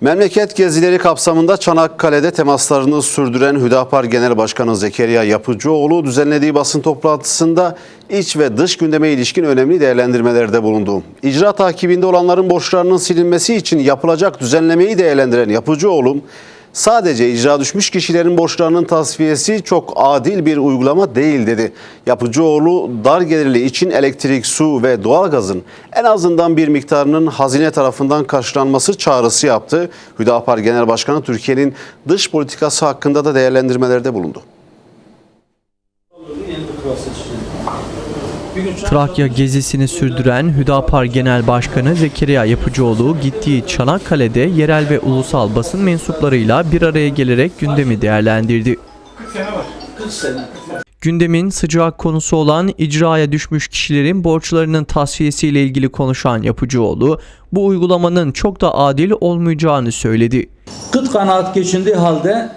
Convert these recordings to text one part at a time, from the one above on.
Memleket gezileri kapsamında Çanakkale'de temaslarını sürdüren Hüdapar Genel Başkanı Zekeriya Yapıcıoğlu düzenlediği basın toplantısında iç ve dış gündeme ilişkin önemli değerlendirmelerde bulundu. İcra takibinde olanların borçlarının silinmesi için yapılacak düzenlemeyi değerlendiren Yapıcıoğlu, sadece icra düşmüş kişilerin borçlarının tasfiyesi çok adil bir uygulama değil dedi. Yapıcıoğlu dar gelirli için elektrik, su ve doğalgazın en azından bir miktarının hazine tarafından karşılanması çağrısı yaptı. Hüdapar Genel Başkanı Türkiye'nin dış politikası hakkında da değerlendirmelerde bulundu. Trakya gezisini sürdüren Hüdapar Genel Başkanı Zekeriya Yapıcıoğlu gittiği Çanakkale'de yerel ve ulusal basın mensuplarıyla bir araya gelerek gündemi değerlendirdi. Gündemin sıcak konusu olan icraya düşmüş kişilerin borçlarının tasfiyesiyle ilgili konuşan Yapıcıoğlu, bu uygulamanın çok da adil olmayacağını söyledi. kıt kanaat geçindiği halde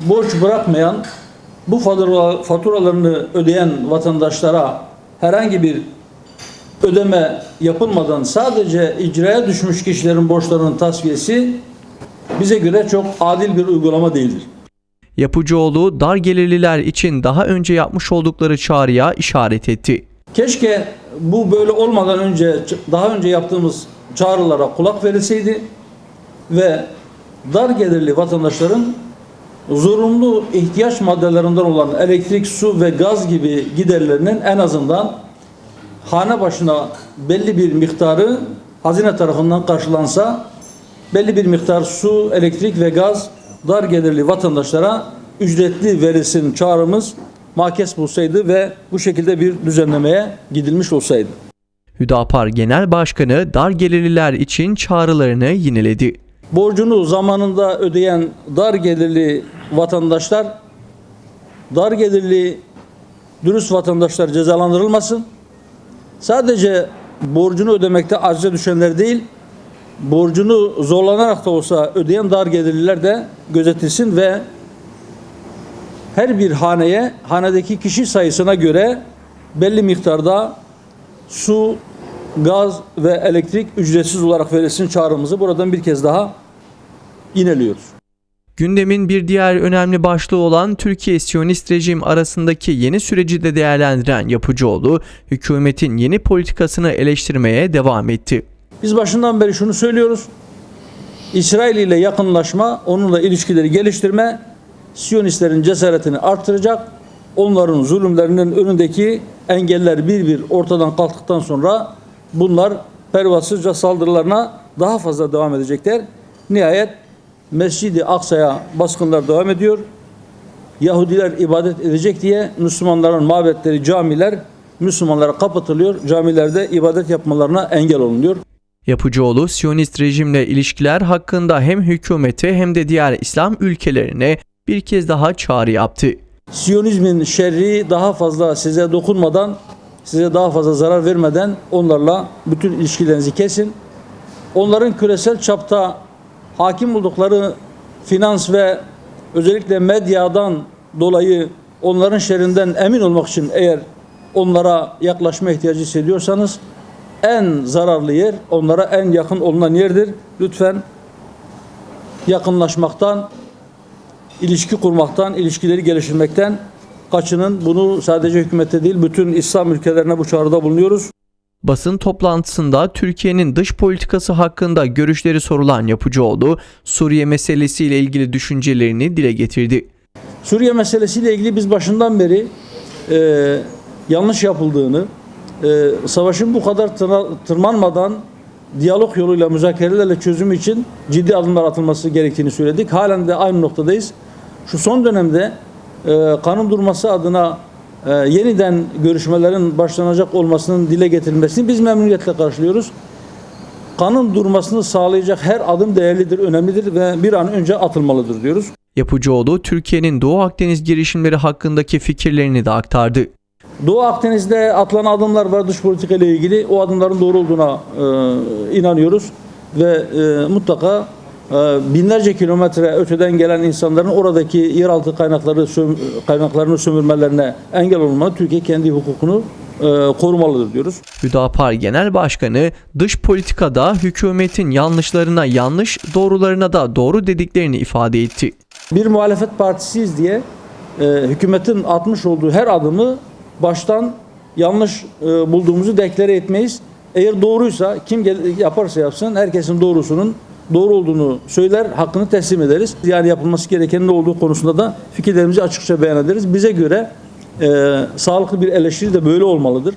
borç bırakmayan, bu fatura- faturalarını ödeyen vatandaşlara herhangi bir ödeme yapılmadan sadece icraya düşmüş kişilerin borçlarının tasfiyesi bize göre çok adil bir uygulama değildir. Yapıcıoğlu dar gelirliler için daha önce yapmış oldukları çağrıya işaret etti. Keşke bu böyle olmadan önce daha önce yaptığımız çağrılara kulak verilseydi ve dar gelirli vatandaşların zorunlu ihtiyaç maddelerinden olan elektrik, su ve gaz gibi giderlerinin en azından hane başına belli bir miktarı hazine tarafından karşılansa belli bir miktar su, elektrik ve gaz dar gelirli vatandaşlara ücretli verilsin çağrımız makes bulsaydı ve bu şekilde bir düzenlemeye gidilmiş olsaydı. Hüdapar Genel Başkanı dar gelirliler için çağrılarını yineledi. Borcunu zamanında ödeyen dar gelirli vatandaşlar, dar gelirli dürüst vatandaşlar cezalandırılmasın. Sadece borcunu ödemekte acize düşenler değil, borcunu zorlanarak da olsa ödeyen dar gelirliler de gözetilsin ve her bir haneye, hanedeki kişi sayısına göre belli miktarda su, gaz ve elektrik ücretsiz olarak verilsin çağrımızı buradan bir kez daha yineliyoruz. Gündemin bir diğer önemli başlığı olan Türkiye Siyonist rejim arasındaki yeni süreci de değerlendiren Yapıcıoğlu, hükümetin yeni politikasını eleştirmeye devam etti. Biz başından beri şunu söylüyoruz. İsrail ile yakınlaşma, onunla ilişkileri geliştirme, Siyonistlerin cesaretini artıracak. Onların zulümlerinin önündeki engeller bir bir ortadan kalktıktan sonra bunlar pervasızca saldırılarına daha fazla devam edecekler. Nihayet Mescid-i Aksa'ya baskınlar devam ediyor. Yahudiler ibadet edecek diye Müslümanların mabetleri, camiler Müslümanlara kapatılıyor. Camilerde ibadet yapmalarına engel olunuyor. Yapıcıoğlu, Siyonist rejimle ilişkiler hakkında hem hükümete hem de diğer İslam ülkelerine bir kez daha çağrı yaptı. Siyonizmin şerri daha fazla size dokunmadan, size daha fazla zarar vermeden onlarla bütün ilişkilerinizi kesin. Onların küresel çapta hakim oldukları finans ve özellikle medyadan dolayı onların şerrinden emin olmak için eğer onlara yaklaşma ihtiyacı hissediyorsanız en zararlı yer onlara en yakın olunan yerdir. Lütfen yakınlaşmaktan ilişki kurmaktan, ilişkileri geliştirmekten kaçının. Bunu sadece hükümete değil bütün İslam ülkelerine bu çağrıda bulunuyoruz. Basın toplantısında Türkiye'nin dış politikası hakkında görüşleri sorulan Yapıcıoğlu, Suriye meselesiyle ilgili düşüncelerini dile getirdi. Suriye meselesiyle ilgili biz başından beri e, yanlış yapıldığını, e, savaşın bu kadar tırmanmadan diyalog yoluyla müzakerelerle çözüm için ciddi adımlar atılması gerektiğini söyledik. Halen de aynı noktadayız. Şu son dönemde e, kanun durması adına e, yeniden görüşmelerin başlanacak olmasının dile getirilmesini biz memnuniyetle karşılıyoruz. Kanun durmasını sağlayacak her adım değerlidir, önemlidir ve bir an önce atılmalıdır diyoruz. Yapıcıoğlu, Türkiye'nin Doğu Akdeniz girişimleri hakkındaki fikirlerini de aktardı. Doğu Akdeniz'de atılan adımlar var dış politika ile ilgili. O adımların doğru olduğuna e, inanıyoruz ve e, mutlaka binlerce kilometre öteden gelen insanların oradaki yeraltı kaynakları söm- kaynaklarını sömürmelerine engel olmalı. Türkiye kendi hukukunu e, korumalıdır diyoruz. Hüdapar Genel Başkanı dış politikada hükümetin yanlışlarına yanlış, doğrularına da doğru dediklerini ifade etti. Bir muhalefet partisiyiz diye e, hükümetin atmış olduğu her adımı baştan yanlış e, bulduğumuzu deklare etmeyiz. Eğer doğruysa kim yaparsa yapsın herkesin doğrusunun doğru olduğunu söyler, hakkını teslim ederiz. Yani yapılması gereken ne olduğu konusunda da fikirlerimizi açıkça beyan ederiz. Bize göre e, sağlıklı bir eleştiri de böyle olmalıdır.